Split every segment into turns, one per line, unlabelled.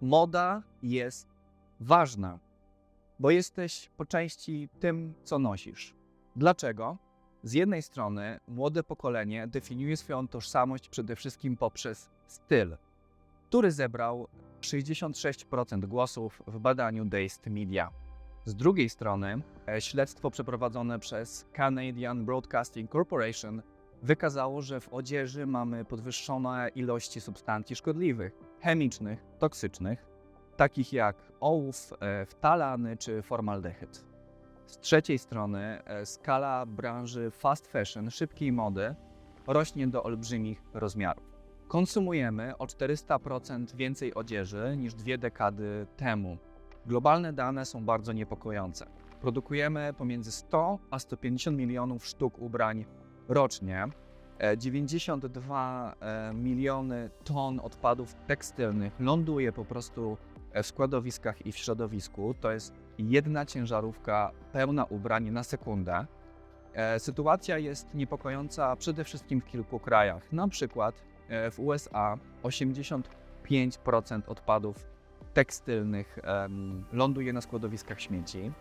moda jest ważna, bo jesteś po części tym, co nosisz. Dlaczego? Z jednej strony młode pokolenie definiuje swoją tożsamość przede wszystkim poprzez styl, który zebrał 66% głosów w badaniu Dazed Media. Z drugiej strony, e, śledztwo przeprowadzone przez Canadian Broadcasting Corporation wykazało, że w odzieży mamy podwyższone ilości substancji szkodliwych, chemicznych, toksycznych, takich jak ołów, e, ftalany czy formaldehyd. Z trzeciej strony, e, skala branży fast fashion, szybkiej mody, rośnie do olbrzymich rozmiarów. Konsumujemy o 400% więcej odzieży niż dwie dekady temu. Globalne dane są bardzo niepokojące. Produkujemy pomiędzy 100 a 150 milionów sztuk ubrań rocznie. E, 92 e, miliony ton odpadów tekstylnych ląduje po prostu e, w składowiskach i w środowisku. To jest jedna ciężarówka pełna ubrań na sekundę. E, Sytuacja jest niepokojąca przede wszystkim w kilku krajach. Na przykład e, w USA 85% odpadów tekstylnych ląduje na składowiskach śmieci.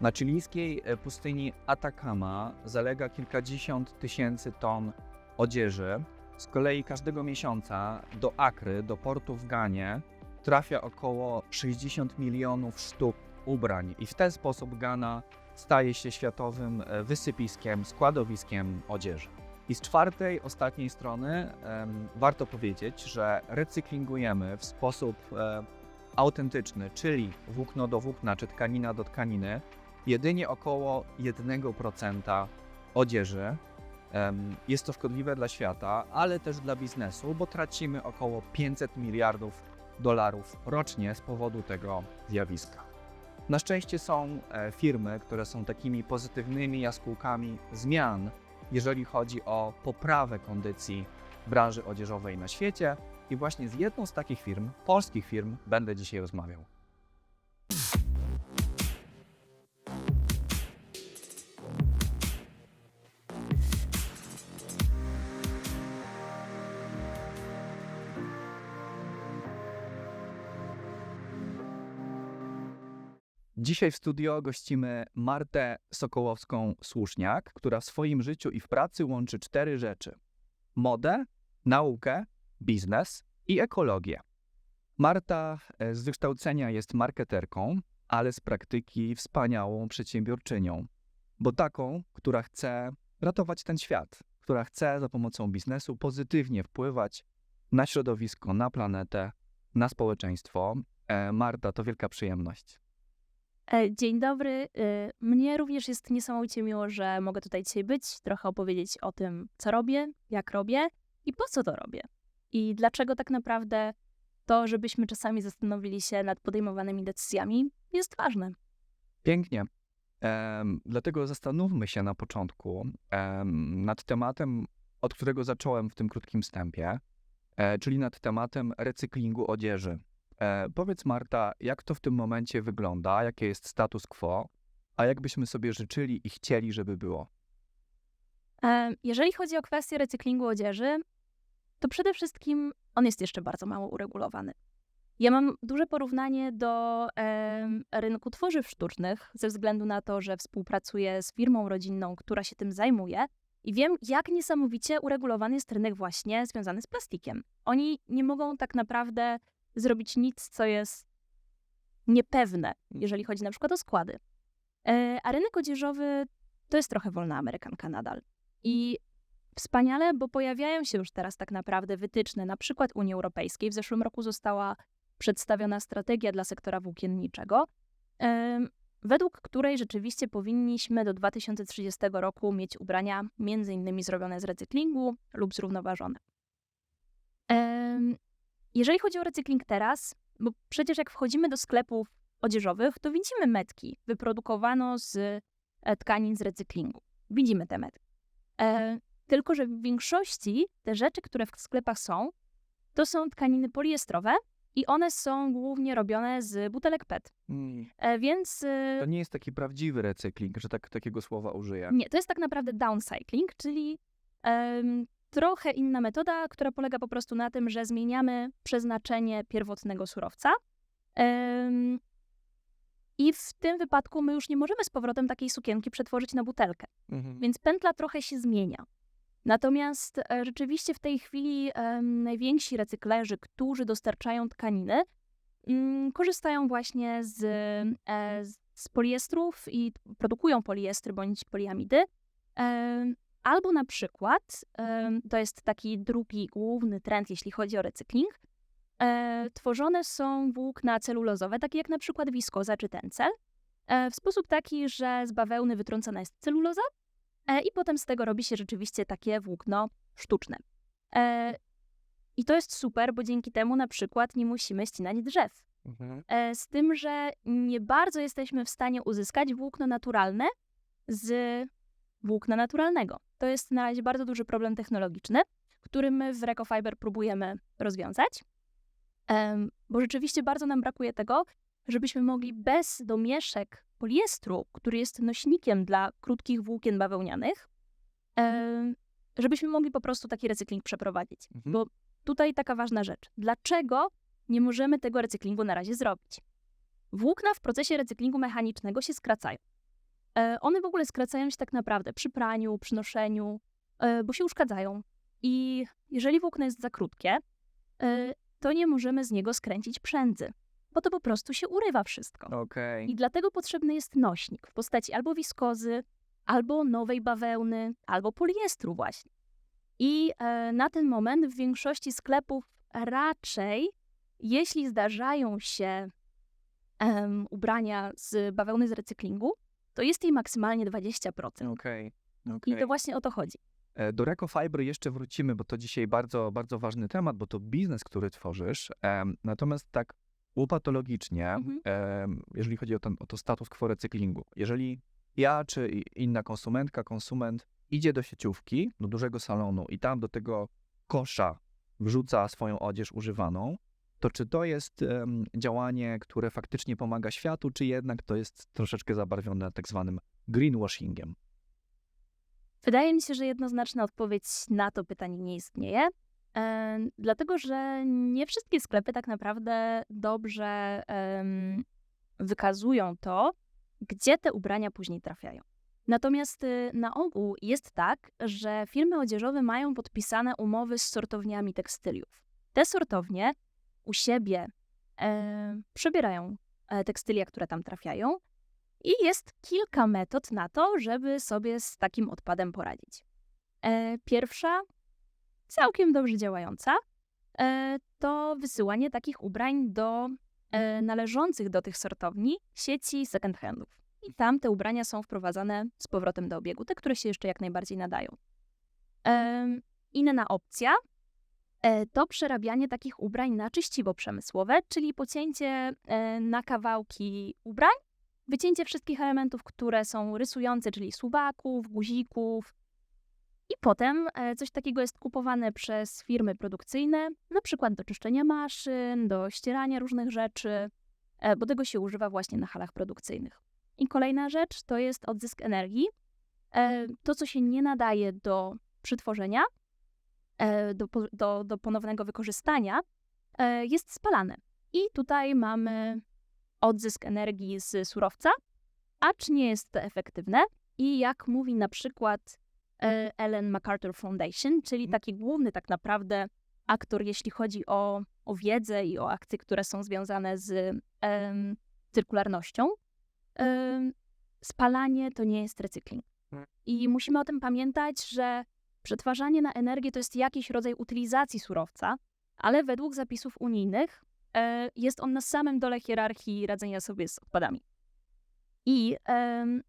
Na chilijskiej e, pustyni Atacama zalega kilkadziesiąt tysięcy ton odzieży. Z kolei każdego miesiąca do Akry, do portu w Ganie, trafia około 60 milionów sztuk ubrań i w ten sposób Ghana staje się światowym e, wysypiskiem, składowiskiem odzieży. I z czwartej, ostatniej strony warto powiedzieć, że recyklingujemy w sposób e, autentyczny, czyli włókno do włókna czy tkanina do tkaniny, jedynie około 1% odzieży. Jest to szkodliwe dla świata, ale też dla biznesu, bo tracimy około 500 miliardów dolarów rocznie z powodu tego zjawiska. Na szczęście są e, firmy, które są takimi pozytywnymi jaskółkami zmian, jeżeli chodzi o poprawę kondycji branży odzieżowej na świecie. I właśnie z jedną z takich firm, polskich firm, będę dzisiaj rozmawiał. Dzisiaj w studio gościmy Martę Sokołowską-Słuszniak, która w swoim życiu i w pracy łączy cztery rzeczy: modę, naukę, biznes i ekologię. Marta e, z wykształcenia jest marketerką, ale z praktyki wspaniałą przedsiębiorczynią, bo taką, która chce ratować ten świat, która chce za pomocą biznesu pozytywnie wpływać na środowisko, na planetę, na społeczeństwo. E, Marta, to wielka przyjemność.
E, Dzień dobry. Y, Mnie również jest niesamowicie miło, że mogę tutaj dzisiaj być, trochę opowiedzieć o tym, co robię, jak robię i po co to robię. I dlaczego tak naprawdę to, żebyśmy czasami zastanowili się nad podejmowanymi decyzjami, jest ważne.
Pięknie. Em, dlatego zastanówmy się na początku em, nad tematem, od którego zacząłem w tym krótkim wstępie, e, czyli nad tematem recyklingu odzieży. E, powiedz Marta, jak to w tym momencie wygląda, jakie jest status quo, a jak byśmy sobie życzyli i chcieli, żeby było?
E, Jeżeli chodzi o kwestię recyklingu odzieży, to przede wszystkim on jest jeszcze bardzo mało uregulowany. Ja mam duże porównanie do em, rynku tworzyw sztucznych, ze względu na to, że współpracuję z firmą rodzinną, która się tym zajmuje i wiem, jak niesamowicie uregulowany jest rynek właśnie związany z plastikiem. Oni nie mogą tak naprawdę zrobić nic, co jest niepewne, jeżeli chodzi na przykład o składy. E, A rynek odzieżowy to jest trochę wolna amerykanka nadal. I wspaniale, bo pojawiają się już teraz tak naprawdę wytyczne, na przykład Unii Europejskiej. W zeszłym roku została przedstawiona strategia dla sektora włókienniczego, według której rzeczywiście powinniśmy do 2030 roku mieć ubrania między innymi zrobione z recyklingu lub zrównoważone. Jeżeli chodzi o recykling teraz, bo przecież jak wchodzimy do sklepów odzieżowych, to widzimy metki wyprodukowano z e, tkanin z recyklingu. Widzimy te metki. E, tylko, że w większości te rzeczy, które w sklepach są, to są tkaniny poliestrowe i one są głównie robione z butelek PET. E, więc e,
To nie jest taki prawdziwy recykling, że tak, takiego słowa użyję.
nie, to jest tak naprawdę downcycling, czyli trochę inna metoda, która polega po prostu na tym, że zmieniamy przeznaczenie pierwotnego surowca. I w tym wypadku my już nie możemy z powrotem takiej sukienki przetworzyć na butelkę.
Mhm.
Więc pętla trochę się zmienia. Natomiast e, rzeczywiście w tej chwili najwięksi recyklerzy, którzy dostarczają tkaniny, mm, korzystają właśnie z, e, z- z poliestrów i produkują poliestry bądź poliamidy. Albo na przykład, em, to jest taki drugi główny trend, jeśli chodzi o recykling, e, tworzone są włókna celulozowe, takie jak na przykład wiskoza czy tencel, e, w sposób taki, że z bawełny wytrącana jest celuloza, E, I potem z tego robi się rzeczywiście takie włókno sztuczne. I to jest super, bo dzięki temu na przykład nie musimy ścinać drzew.
Mhm.
Z tym, że nie bardzo jesteśmy w stanie uzyskać włókno naturalne z włókna naturalnego. To jest na razie bardzo duży problem technologiczny, który my w Recofiber próbujemy rozwiązać, bo rzeczywiście bardzo nam brakuje tego, żebyśmy mogli bez domieszek poliestru, który jest nośnikiem dla krótkich włókien bawełnianych, em, żebyśmy mogli po prostu taki recykling przeprowadzić.
Mhm.
Bo tutaj taka ważna rzecz. Dlaczego nie możemy tego recyklingu na razie zrobić? Włókna w procesie recyklingu mechanicznego się skracają. E, one w ogóle skracają się tak naprawdę przy praniu, przy noszeniu, e, bo się uszkadzają. I jeżeli włókno jest za krótkie, e, to nie możemy z niego skręcić przędzy, bo to po prostu się urywa wszystko.
Okej.
I dlatego potrzebny jest nośnik w postaci albo wiskozy, albo nowej bawełny, albo poliestru właśnie. I na ten moment w większości sklepów raczej, jeśli zdarzają się em, ubrania z bawełny z recyklingu, to jest jej maksymalnie 20%.
Okej.
I
Okej.
to właśnie o to chodzi.
E, Do Recofiber jeszcze wrócimy, bo to dzisiaj bardzo, bardzo ważny temat, bo to biznes, który tworzysz. Natomiast tak upatologicznie,
Mhm.
jeżeli chodzi o, ten, o to status quo recyklingu, jeżeli ja czy i- inna konsumentka, konsument idzie do sieciówki, do dużego salonu i tam do tego kosza wrzuca swoją odzież używaną, to czy to jest em, działanie, które faktycznie pomaga światu, czy jednak to jest troszeczkę zabarwione tak zwanym greenwashingiem?
Wydaje mi się, że jednoznaczna odpowiedź na to pytanie nie istnieje, e, dlatego że nie wszystkie sklepy tak naprawdę dobrze wykazują to, gdzie te ubrania później trafiają. Natomiast y, na ogół jest tak, że firmy odzieżowe mają podpisane umowy z sortowniami tekstyliów. Te sortownie u siebie e, przebierają e, tekstylia, które tam trafiają, i jest kilka metod na to, żeby sobie z takim odpadem poradzić. E, pierwsza, całkiem dobrze działająca, e, to wysyłanie takich ubrań do e, należących do tych sortowni sieci second handów. I tam te ubrania są wprowadzane z powrotem do obiegu, te, które się jeszcze jak najbardziej nadają. Em, inna opcja to przerabianie takich ubrań na czyściwo przemysłowe, czyli pocięcie e, na kawałki ubrań wycięcie wszystkich elementów, które są rysujące, czyli suwaków, guzików. I potem e, coś takiego jest kupowane przez firmy produkcyjne, na przykład do czyszczenia maszyn, do ścierania różnych rzeczy, e, bo tego się używa właśnie na halach produkcyjnych. I kolejna rzecz to jest odzysk energii. E, To, co się nie nadaje do przetworzenia, e, do, po- do, do ponownego wykorzystania, e, jest spalane. I tutaj mamy odzysk energii z surowca, acz nie jest to efektywne. I jak mówi na przykład e, Ellen MacArthur Foundation, czyli taki główny tak naprawdę aktor, jeśli chodzi o, o wiedzę i o akcje, które są związane z em, cyrkularnością, em, spalanie to nie jest recykling. I musimy o tym pamiętać, że przetwarzanie na energię to jest jakiś rodzaj utylizacji surowca, ale według zapisów unijnych e, jest on na samym dole hierarchii radzenia sobie z odpadami. I em,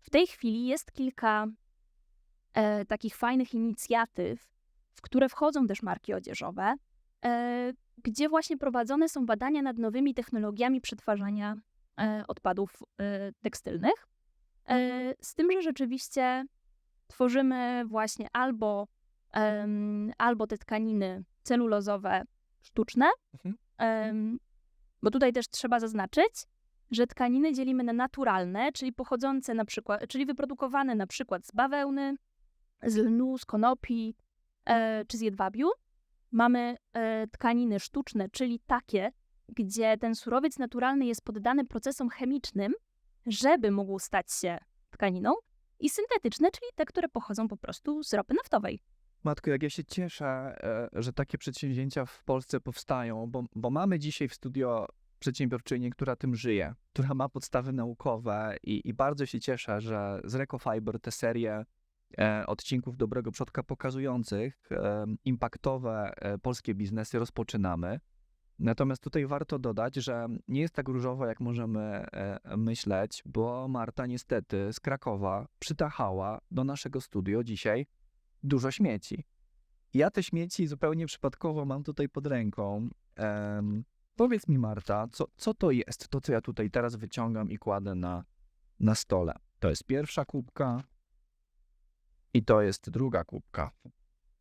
w tej chwili jest kilka e, takich fajnych inicjatyw, w które wchodzą też marki odzieżowe, e, gdzie właśnie prowadzone są badania nad nowymi technologiami przetwarzania e, odpadów e, tekstylnych. E, z tym, że rzeczywiście tworzymy właśnie albo, em, albo te tkaniny celulozowe sztuczne,
Mhm.
em, bo tutaj też trzeba zaznaczyć, że tkaniny dzielimy na naturalne, czyli pochodzące na przykład, czyli wyprodukowane na przykład z bawełny, z lnu, z konopi, e, czy z jedwabiu. Mamy e, tkaniny sztuczne, czyli takie, gdzie ten surowiec naturalny jest poddany procesom chemicznym, żeby mógł stać się tkaniną. I syntetyczne, czyli te, które pochodzą po prostu z ropy naftowej.
Matko, jak ja się cieszę, e, że takie przedsięwzięcia w Polsce powstają, bo, bo mamy dzisiaj w studio przedsiębiorczynię, która tym żyje, która ma podstawy naukowe i, i bardzo się cieszę, że z Recofiber te serie e, odcinków Dobrego Przodka pokazujących e, impaktowe polskie biznesy rozpoczynamy. Natomiast tutaj warto dodać, że nie jest tak różowo, jak możemy e, myśleć, bo Marta niestety z Krakowa przytachała do naszego studio dzisiaj dużo śmieci. Ja te śmieci zupełnie przypadkowo mam tutaj pod ręką. Em, powiedz mi, Marta, co, co to jest, to co ja tutaj teraz wyciągam i kładę na, na stole? To jest pierwsza kubka i to jest druga kubka.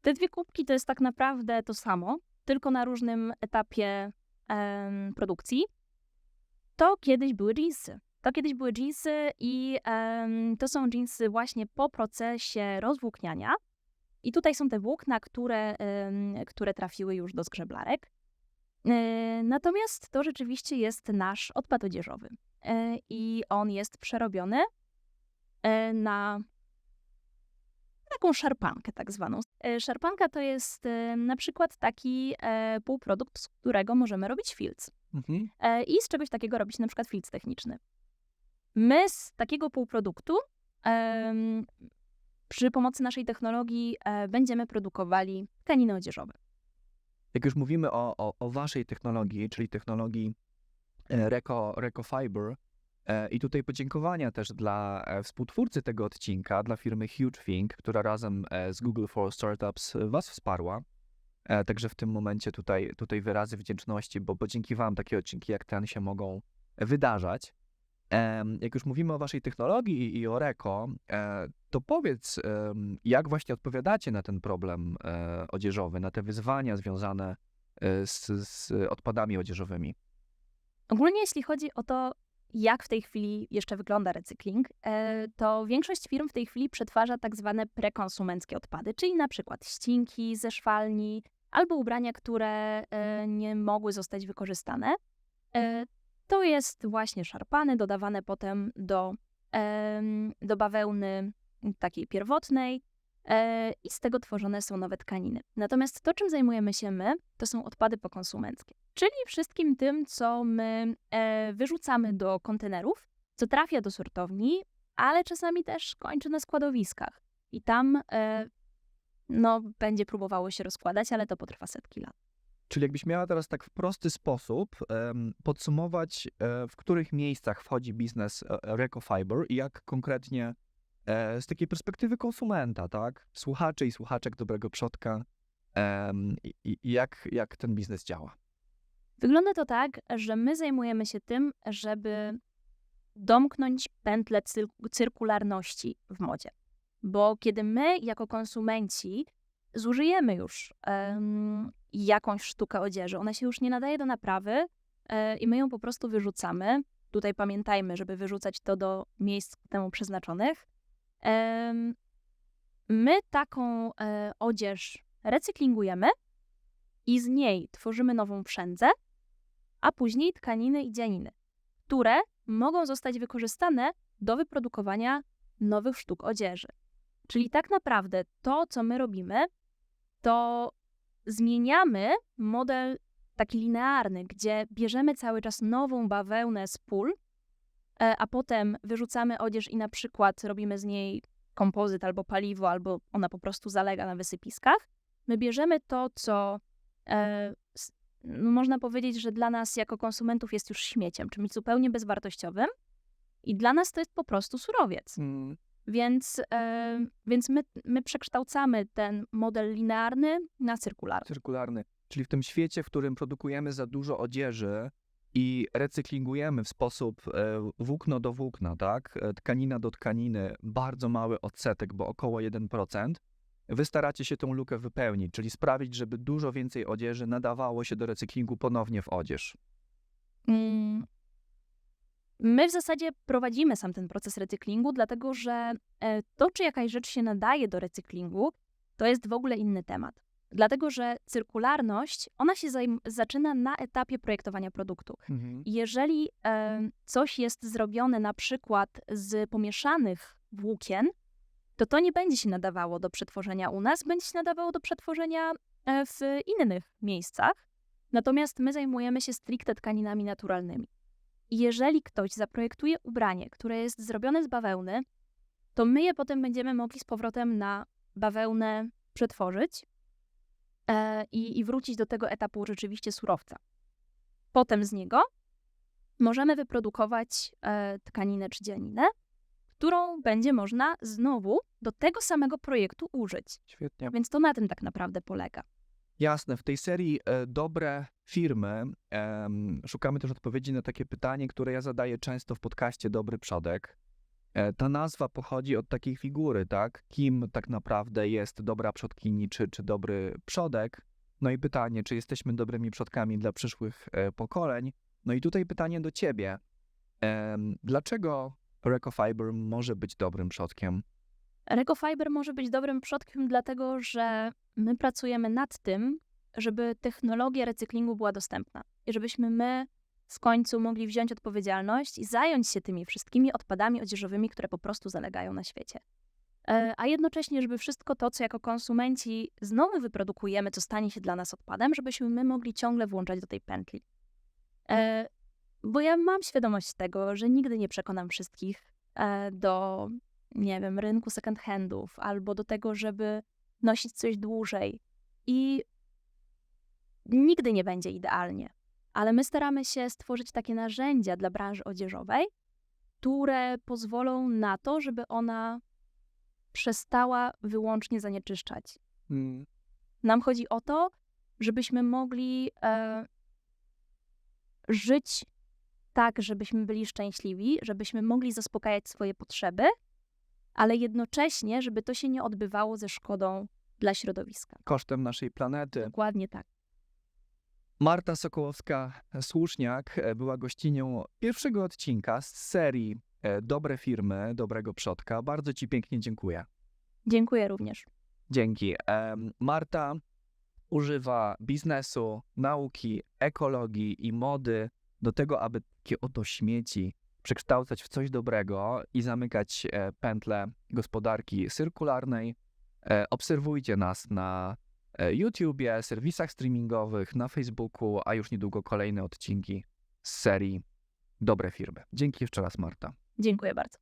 Te dwie kubki to jest tak naprawdę to samo, tylko na różnym etapie em, produkcji. To kiedyś były jeansy. To kiedyś były jeansy i em, to są jeansy właśnie po procesie rozwłókniania. I tutaj są te włókna, które, em, które trafiły już do zgrzeblarek. E, Natomiast to rzeczywiście jest nasz odpad odzieżowy. E, I on jest przerobiony e, na taką szarpankę tak zwaną. E, Szarpanka to jest e, na przykład taki e, półprodukt, z którego możemy robić filc.
Mhm.
I z czegoś takiego robić na przykład filc techniczny. My z takiego półproduktu em, przy pomocy naszej technologii będziemy produkowali tkaniny odzieżowe.
Jak już mówimy o, o, o waszej technologii, czyli technologii Reco, Recofiber, e, i tutaj podziękowania też dla e, współtwórcy tego odcinka, dla firmy Huge Think, która razem e, z Google for Startups e, was wsparła. E, Także w tym momencie tutaj, tutaj wyrazy wdzięczności, bo, bo dzięki wam takie odcinki jak ten się mogą wydarzać. Jak już mówimy o waszej technologii i- o Reko, e, to powiedz, jak właśnie odpowiadacie na ten problem e, odzieżowy, na te wyzwania związane e, z, z odpadami odzieżowymi.
Ogólnie jeśli chodzi o to, jak w tej chwili jeszcze wygląda recykling, e, to większość firm w tej chwili przetwarza tak zwane prekonsumenckie odpady, czyli na przykład ścinki ze szwalni albo ubrania, które e, nie mogły zostać wykorzystane. E, To jest właśnie szarpane, dodawane potem do, do bawełny takiej pierwotnej i z tego tworzone są nowe tkaniny. Natomiast to, czym zajmujemy się my, to są odpady pokonsumenckie, czyli wszystkim tym, co my e, wyrzucamy do kontenerów, co trafia do sortowni, ale czasami też kończy na składowiskach. I tam e, no, będzie próbowało się rozkładać, ale to potrwa setki lat.
Czyli jakbyś miała teraz tak w prosty sposób em, podsumować, e, w których miejscach wchodzi biznes e, Recofiber i jak konkretnie e, z takiej perspektywy konsumenta, tak? Słuchaczy i słuchaczek Dobrego Przodka, i, jak, jak ten biznes działa.
Wygląda to tak, że my zajmujemy się tym, żeby domknąć pętlę cyr- cyrkularności w modzie. Bo kiedy my, jako konsumenci, zużyjemy już em, jakąś sztukę odzieży, ona się już nie nadaje do naprawy e, i my ją po prostu wyrzucamy. Tutaj pamiętajmy, żeby wyrzucać to do miejsc temu przeznaczonych. My taką e, odzież recyklingujemy i z niej tworzymy nową wszędzę, a później tkaniny i dzianiny, które mogą zostać wykorzystane do wyprodukowania nowych sztuk odzieży. Czyli tak naprawdę to, co my robimy, to zmieniamy model taki linearny, gdzie bierzemy cały czas nową bawełnę z pól, a potem wyrzucamy odzież i na przykład robimy z niej kompozyt albo paliwo, albo ona po prostu zalega na wysypiskach. My bierzemy to, co e, no można powiedzieć, że dla nas jako konsumentów jest już śmieciem, czymś zupełnie bezwartościowym i dla nas to jest po prostu surowiec. Więc, e, więc my, my przekształcamy ten model linearny na cyrkularny.
Cyrkularny. Czyli w tym świecie, w którym produkujemy za dużo odzieży i recyklingujemy w sposób e, włókno do włókna, tak? E, Tkanina do tkaniny, bardzo mały odsetek, bo około 1%. Wy staracie się tą lukę wypełnić, czyli sprawić, żeby dużo więcej odzieży nadawało się do recyklingu ponownie w odzież.
Mm. My w zasadzie prowadzimy sam ten proces recyklingu, dlatego że e, to, czy jakaś rzecz się nadaje do recyklingu, to jest w ogóle inny temat. Dlatego, że cyrkularność, ona się zajm- zaczyna na etapie projektowania produktu.
Mhm.
Jeżeli e, coś jest zrobione na przykład z pomieszanych włókien, to to nie będzie się nadawało do przetworzenia u nas, będzie się nadawało do przetworzenia e, w innych miejscach. Natomiast my zajmujemy się stricte tkaninami naturalnymi. I jeżeli ktoś zaprojektuje ubranie, które jest zrobione z bawełny, to my je potem będziemy mogli z powrotem na bawełnę przetworzyć i, i wrócić do tego etapu rzeczywiście surowca. Potem z niego możemy wyprodukować e, tkaninę czy dzianinę, którą będzie można znowu do tego samego projektu użyć.
Świetnie.
Więc to na tym tak naprawdę polega.
Jasne, w tej serii e, Dobre Firmy em, szukamy też odpowiedzi na takie pytanie, które ja zadaję często w podcaście Dobry Przodek. E, ta nazwa pochodzi od takiej figury, tak? Kim tak naprawdę jest dobra przodkini czy, czy dobry przodek? No i pytanie, czy jesteśmy dobrymi przodkami dla przyszłych e, pokoleń? No i tutaj pytanie do ciebie. Dlaczego Recofiber może być dobrym przodkiem?
Recofiber może być dobrym przodkiem, dlatego że my pracujemy nad tym, żeby technologia recyklingu była dostępna i żebyśmy my w końcu mogli wziąć odpowiedzialność i zająć się tymi wszystkimi odpadami odzieżowymi, które po prostu zalegają na świecie. E, A jednocześnie, żeby wszystko to, co jako konsumenci znowu wyprodukujemy, co stanie się dla nas odpadem, żebyśmy my mogli ciągle włączać do tej pętli. E, Bo ja mam świadomość tego, że nigdy nie przekonam wszystkich e, do nie wiem, rynku second handów albo do tego, żeby nosić coś dłużej. I nigdy nie będzie idealnie, ale my staramy się stworzyć takie narzędzia dla branży odzieżowej, które pozwolą na to, żeby ona przestała wyłącznie zanieczyszczać.
Mm,
Nam chodzi o to, żebyśmy mogli e, żyć tak, żebyśmy byli szczęśliwi, żebyśmy mogli zaspokajać swoje potrzeby, ale jednocześnie, żeby to się nie odbywało ze szkodą dla środowiska.
kosztem naszej planety.
Dokładnie tak.
Marta Sokołowska-Słuszniak e, była gościnią pierwszego odcinka z serii e, Dobre Firmy, Dobrego Przodka. Bardzo Ci pięknie dziękuję.
Dziękuję również.
Dzięki. Marta używa biznesu, nauki, ekologii i mody do tego, aby takie oto śmieci przekształcać w coś dobrego i zamykać e, pętlę gospodarki cyrkularnej. E, Obserwujcie nas na e, YouTubie, serwisach streamingowych, na Facebooku, a już niedługo kolejne odcinki z serii Dobre Firmy. Dzięki jeszcze raz, Marta.
Dziękuję bardzo.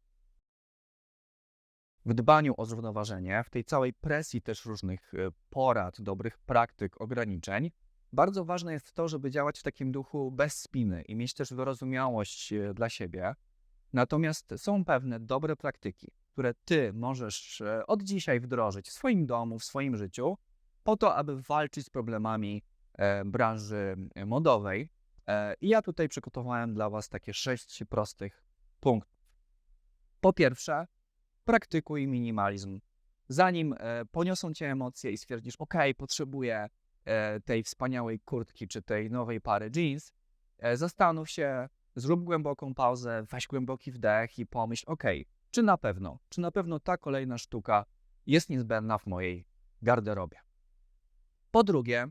w dbaniu o zrównoważenie, w tej całej presji też różnych e, porad, dobrych praktyk, ograniczeń, bardzo ważne jest to, żeby działać w takim duchu bez spiny i mieć też wyrozumiałość e, dla siebie. Natomiast są pewne dobre praktyki, które ty możesz e, od dzisiaj wdrożyć w swoim domu, w swoim życiu, po to, aby walczyć z problemami e, branży e, modowej. E, I ja tutaj przygotowałem dla Was takie sześć prostych punktów. Po pierwsze, praktykuj minimalizm. Zanim poniosą cię emocje i stwierdzisz, ok, potrzebuję tej wspaniałej kurtki czy tej nowej pary jeans, zastanów się, zrób głęboką pauzę, weź głęboki wdech i pomyśl, ok, czy na pewno, czy na pewno ta kolejna sztuka jest niezbędna w mojej garderobie. Po drugie,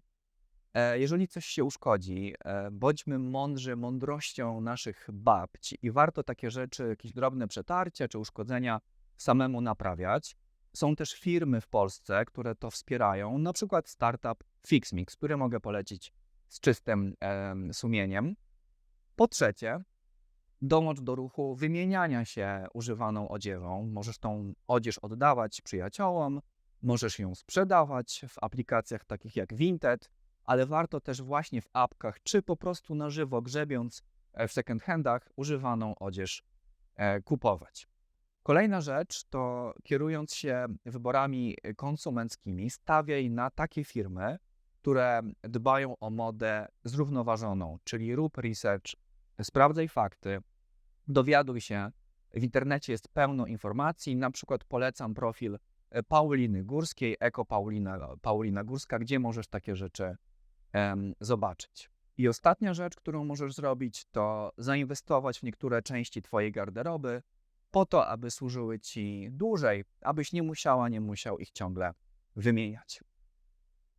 e, jeżeli coś się uszkodzi, e, bądźmy mądrzy mądrością naszych babci i warto takie rzeczy, jakieś drobne przetarcia czy uszkodzenia samemu naprawiać. Są też firmy w Polsce, które to wspierają, na przykład startup FixMix, który mogę polecić z czystym em, sumieniem. Po trzecie, dołącz do ruchu wymieniania się używaną odzieżą. Możesz tą odzież oddawać przyjaciołom, możesz ją sprzedawać w aplikacjach takich jak Vinted, ale warto też właśnie w apkach, czy po prostu na żywo grzebiąc e, w second handach używaną odzież e, kupować. Kolejna rzecz to kierując się wyborami konsumenckimi, stawiaj na takie firmy, które dbają o modę zrównoważoną, czyli rób research, sprawdzaj fakty, dowiaduj się. W internecie jest pełno informacji, na przykład polecam profil Pauliny Górskiej, Eko Paulina, Paulina Górska, gdzie możesz takie rzeczy zobaczyć. I ostatnia rzecz, którą możesz zrobić, to zainwestować w niektóre części Twojej garderoby, po to, aby służyły Ci dłużej, abyś nie musiała, nie musiał ich ciągle wymieniać.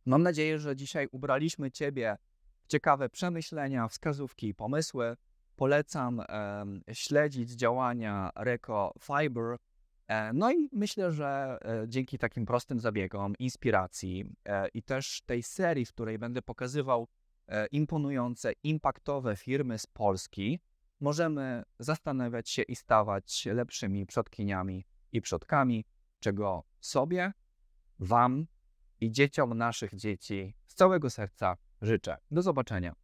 Mam nadzieję, że dzisiaj ubraliśmy Ciebie w ciekawe przemyślenia, wskazówki i pomysły. Polecam śledzić działania Reco Fiber. E, no i myślę, że e, dzięki takim prostym zabiegom, inspiracji e, i też tej serii, w której będę pokazywał imponujące, impaktowe firmy z Polski, możemy zastanawiać się i stawać lepszymi przodkiniami i przodkami, czego sobie, Wam i dzieciom naszych dzieci z całego serca życzę. Do zobaczenia.